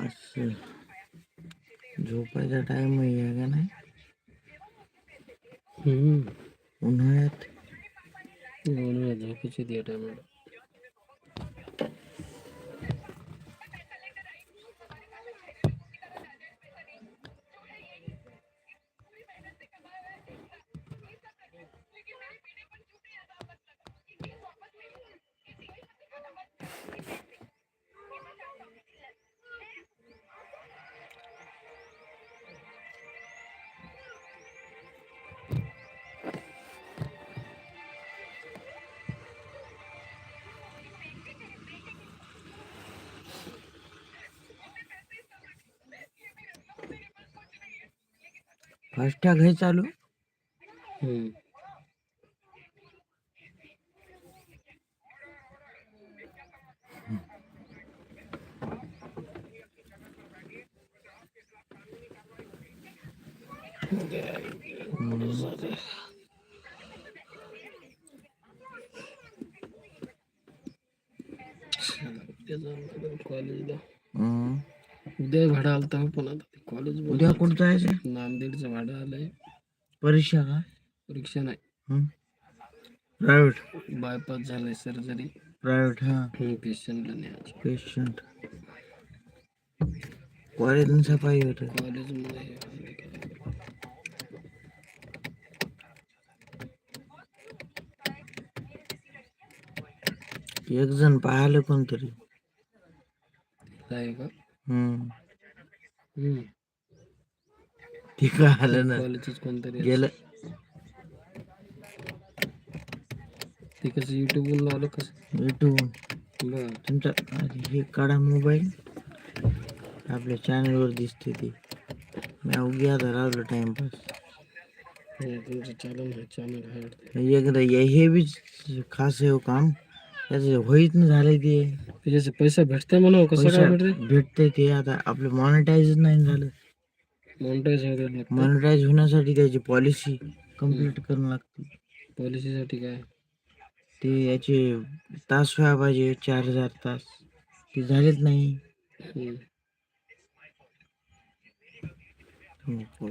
असं झोपायचा टाइम आहे का नाही हम्म. उन्हाळ्यात उन्हाळ्यात झोपेची त्या फास्टॅग हे चालू हम्म. कॉलेजला हम्म. उद्या भाडं आलता पण आता कॉलेज उद्या कुठं जायचं नांदेडचं भाडं आलंय. परीक्षा का? परीक्षा नाही. प्रायव्हेट बायपास झालंय सर्जरी प्रायव्हेट हा. पेशंटला न्यायचं पेशंट कॉलेज सफाई होत. कॉलेजमध्ये एक जण पाहिलं कोणतरी. आहे का? हम्म हम्म. ते काय आलं ना. कॉलेजच कोणतरी गेलं. ते कसं युट्यूबवरून आलं कसं? भेटून बर. तुमचा अरे हे काढा मोबाईल आपल्या चॅनलवर दिसते ते. मी अवघी आता राहिलो टाइमपास हे तुमचं चॅनल आहे चॅनल आहे वाटतं. एकदा हे हे बी खास आहे हो काम. त्याचं होईत नाही झालंय ते. त्याचे पैसे भेटते म्हणा कसं काय भेटते भेटतंय? ते आता आपलं मॉनिटाईज नाही झालं. मॉनिटाईज होण्यासाठी त्याची पॉलिसी कंप्लीट करणं लागते. पॉलिसीसाठी काय? ते याचे तास व्हायला पाहिजे चार हजार तास. ते झालेच नाही. हो,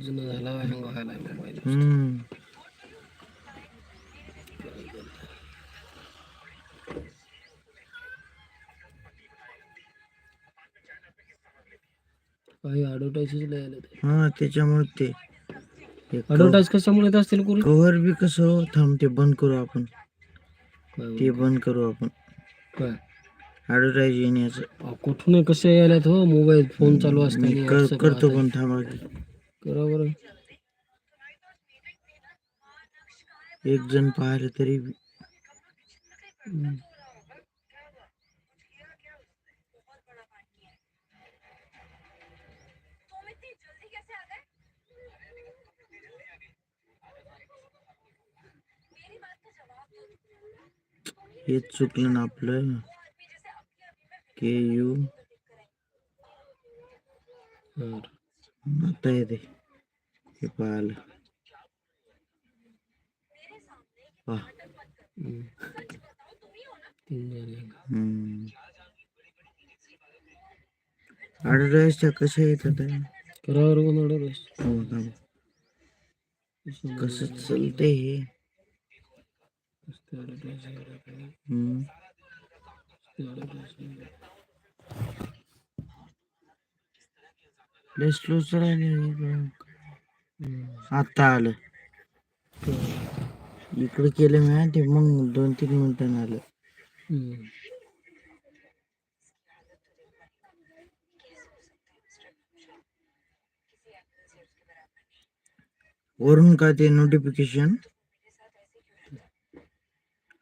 जुनं झाला हम्म. काही ॲडव्हर्टाईज आले ते हा त्याच्यामुळे ते. ॲडव्हर्टाईज कशामुळे येत असतील करून कव्हर बी कसं हो, थांब ते बंद करू आपण. ते बंद करू आपण. काय? ऍडव्हर्टाईज येण्याचं अहो, कुठून कसे यायल्यात हो मोबाईल फोन चालू मी असताना कर- WhatsApp करतो. पण थांबा की. करा बरं. एक जण पाहिलं तरी बी. हम्म. हेच चुकलं ना आपलं. K U. आता येते. हे पाहिलं. ऍडव्हर्टाईजच्या कशा येतात? करा बरं कोण ॲडव्हर्टाईज हो थांब. कसं चालतंय हे? ॲडव्हर्टाईज ॲडव्हर्टाईज आता आलं. इकडे केलं मी ते मग दोन तीन मिनिटं आलं. वरून का ते नोटिफिकेशन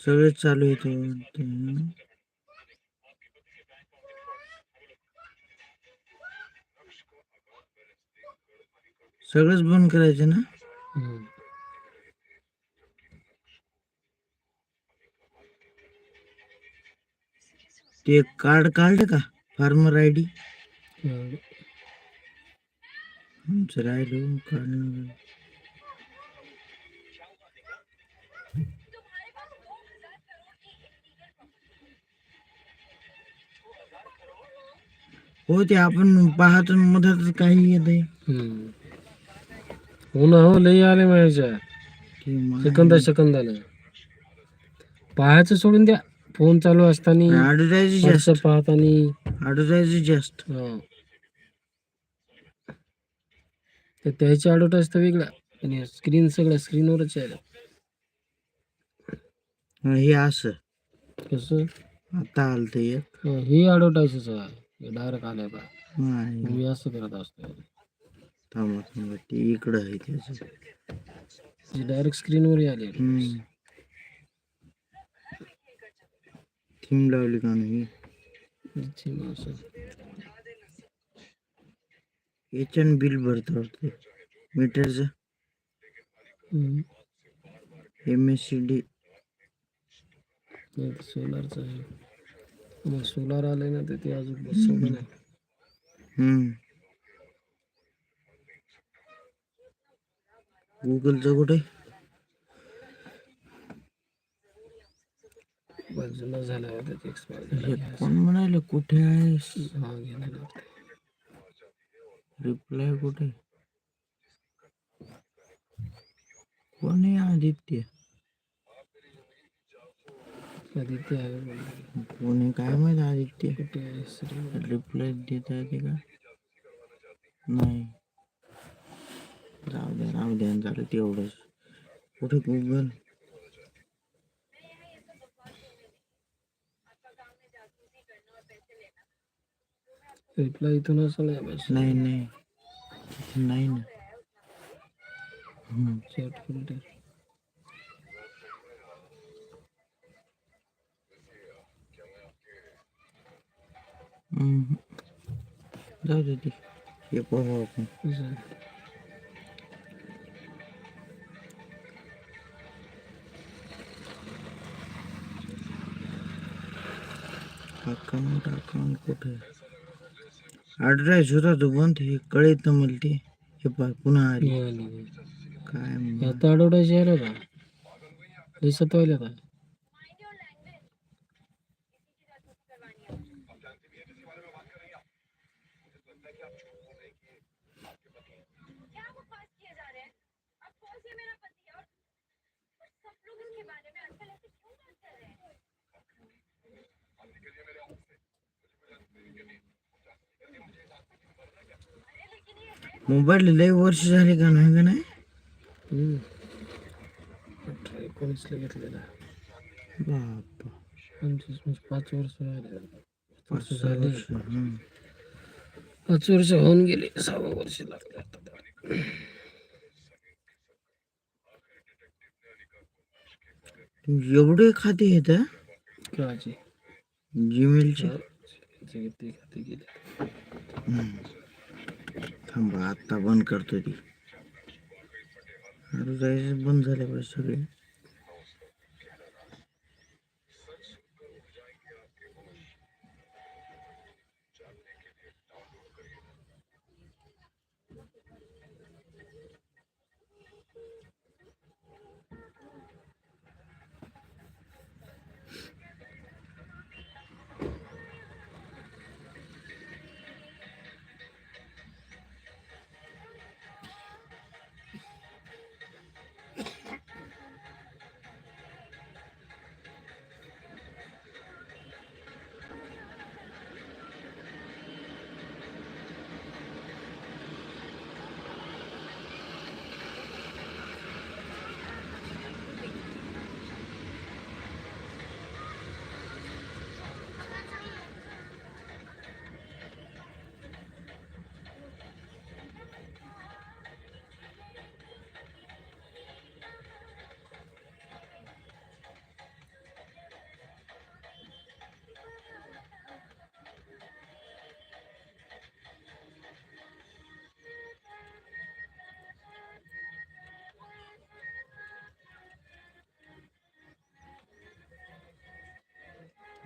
सगळेच चालू येते सगळंच बंद करायचे ना? ते कार्ड काढ का? Farmer I D? राहिलो काढणार हो ते आपण पाहतो न मधातच काही येत आहे हम्म. हो ना हो लई आले माझ्या सेकंदा सेकंदाला. पाहायचं सोडून द्या. फोन चालू असताना advertise जास्त. पाहताना. advertise जास्त. हा. तर त्याची ॲडव्हर्टाईज तर वेगळा. आणि स्क्रीन सगळ्या स्क्रीनवरच आहे. हा, असं. कसं? आता आलं ते हा, ही ॲडव्हर्टाईजच आहे डायरेक्ट आलाय बा नाही. मी असं करत असतो थांबा थांबा. ते इकडं आहे त्याचं डायरेक्ट स्क्रीनवर आली. थीम लावली का नाही? याच्यानं बिल भरतो वाटतं. मीटरचं एम एस सी डी सोलारचं आहे. सोलार आलंय ना तर ते अजून बसवलं नाही गुगलचं कुठे? जुना झाला आहे त्याची एक्सपायर कोण म्हणाले? कुठे आहेस? हा गेलेला रिप्लाय कुठे? कोण आहे आदित्य? ते आहे. कोण काय माहीत आदित्य? कुठे आहे? श्री रिप्लाय देत आहे ते का? नाही. जाऊ द्या राहू द्या. झालं तेवढंच. कुठे गुगल रिप्लाय इथून असं नाही बस. नाही नाही. नाही ना. हम्म. Chat filter. हम्म. जाऊ दे ते हे पाहू आपण असं आहे. अकाउंट अकाउंट कुठे ॲड्रेस होता तो बंद हे कळत ना मला ते हे पाय पुन्हा आली मिळाली. काय मग. आता ॲडव्हर्टाईज यायला का दिसत व्हायला का मोबाईल लय वर्ष झाले का नाही का नाही. अठरा एकोणीसला घेतलेला. बाप. पंचवीस म्हणजे पाच वर्ष झाले. पाच हम्म. पाच वर्ष होऊन गेले. सहा वर्ष लागले आता एवढे खाते येत काची जीमेलचे ते खाते गेले. थांबा आता बंद करतो ती अरे जायचं बंद झाले पाहिजे सगळे.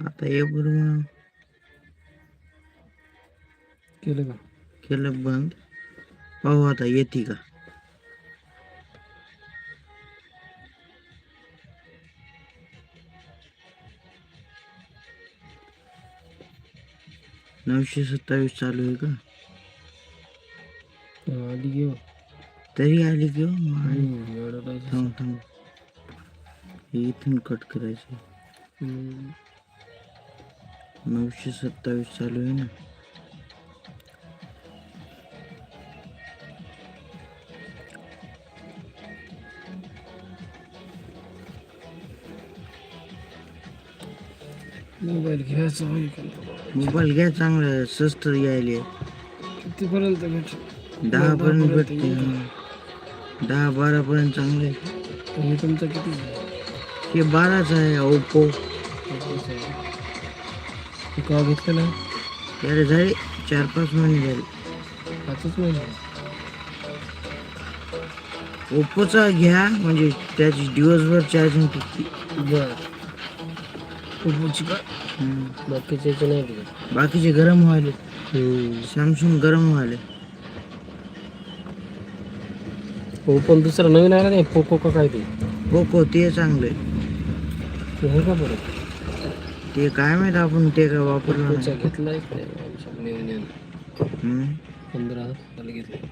आता का बंद पाहू आता का सत्तावीस चालू आहे का हा, आली घेऊ तरी आली की हो मा- एवढं पाहिजे थांब हे इथून कट करायचं. नऊशे सत्तावीस चालू आहे ना. मोबाईल घ्यायचा होय का? मोबाईल घ्या चांगला स्वस्त यायले. कितीपर्यंत भेटेल? दहा पर्यंत भेटते दहा बारा पर्यंत चांगले तुमचं किती हे बाराच आहे ओप्पो. हे का घेतलेलं आहे. त्याला झाले चार पाच महिने झाले. पाचच महिने. ओप्पोचा घ्या म्हणजे त्याची दिवसभर चार्जिंग टिकते बर. ओप्पोची का? हम्म. बाकीचे याचे नाही घेत बाकीचे गरम व्हायले. सॅमसंग गरम व्हायले. ओपन दुसरा नवीन आला नाही पोको का काय ते? पोको ते चांगले ते आहे का बरं? ते काय माहीत आपण ते काय वापरलं नाही. घेतलाय हम्म. पंधरा घेतला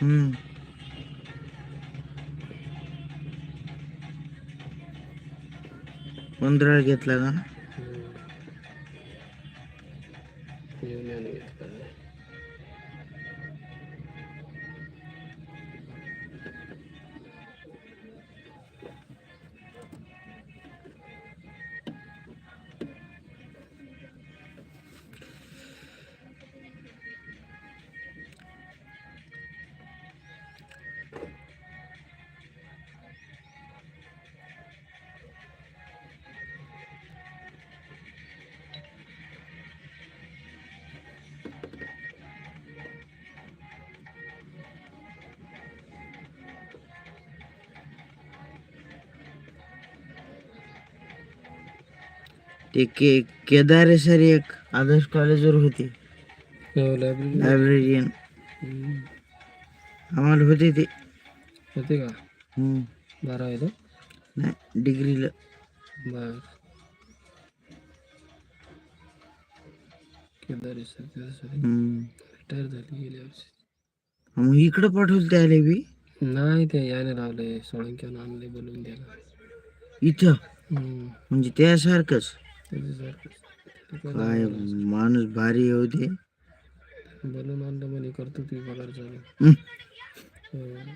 हम्म. पंधरा घेतला का ते के केदारे सर एक आदर्श कॉलेजवर होते. लायब्ररी लायब्रेरियन आम्हाला होते ते. होते का? हम्म. बारा आहे तो नाही डिग्रीला. बर. केदारी सर त्यासाठी हम्म. रिटायर झाली गेल्या वर्षी मग इकडं पाठवलं त्याला बी? नाही ते याने लावले सोळंक्यानं आणले बोलवून द्यायला इथं? हम्म. म्हणजे त्यासारखंच? काय माणूस भारी होते बोलून आणलं म्हणे करतो ती पगार चालू. हम्म. हम्म.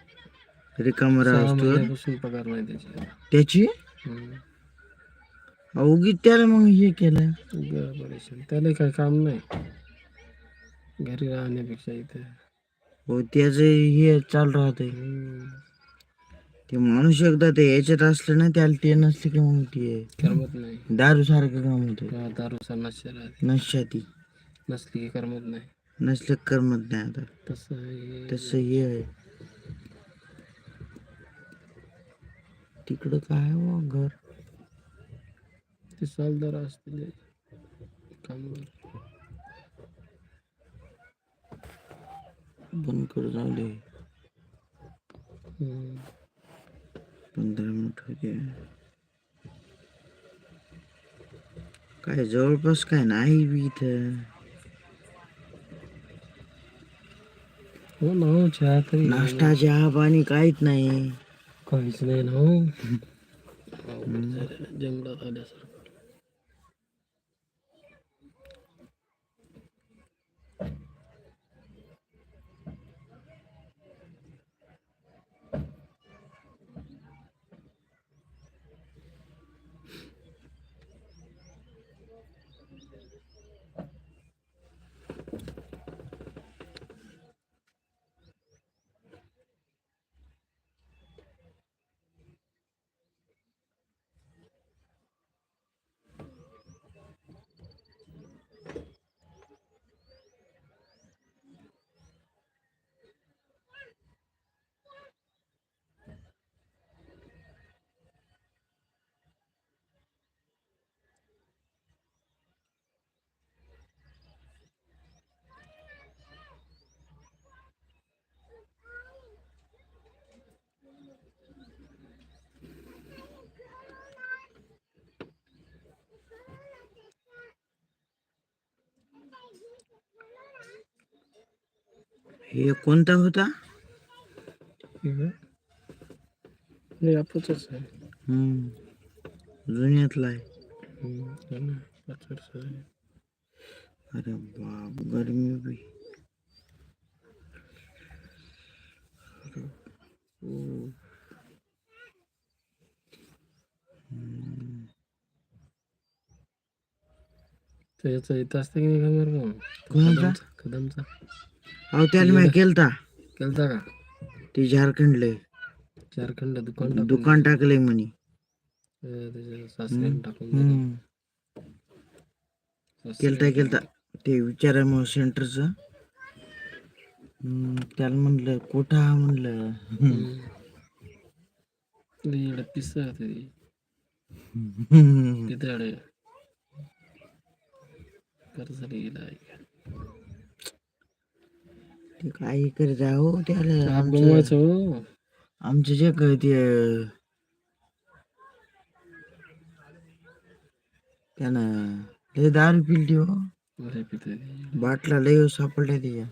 रिकामा सहा राहतो महिन्यापासून पगार नाही त्याची. त्याची? हम्म. उगीच त्याला मग हे केलं. उगा परेशान त्याला काही काम नाही. घरी राहण्यापेक्षा इथे. हो त्याच हे चालू राहते. ते माणूस एकदा ते याच्यात असलं ना त्याला ते नसले की मग ते करमत नाही. दारू सारखं काम होतं किंवा दारूचा नशा राहते. नशाती. नसली की करमत नाही. नसलं की करमत नाही आता. तसं हे तसं हे आहे. तिकडं काय हो घर? ते सालदार असतील कामगार. बंद करू जाऊ दे. हम्म. पंधरा मिनिट होते. काय जवळपास काय नाही बी इथं. हो ना हो चहा तरी नाश्ता चहा पाणी काहीच नाही. काहीच नाही ना हो. जंगलात आल्यासारखं. हे कोणता होता हे आपच आहे हम्म जुन्यातला आहे. अरे बाप गरमी बी ओ. हम्म. तर याचा येत असतं की नाही का बरं मग? कोणाचा? कदमचा कदमचा अहो त्याला मी केलता. केलता का? ते झारखंडले झारखंड दुकान दुकान टाकले म्हणे. केलता केलता. ते विचारा मग सेंटरचं. त्याला म्हणलं कुठं म्हणलं. पिसं. तिथे कर्ज गेला ते काही कर जाऊ हो, त्याला आमचं हो. आमचं जे काय ते त्यानं लय दारू पिलती हो. बाटला लय सापडल्या तिच्या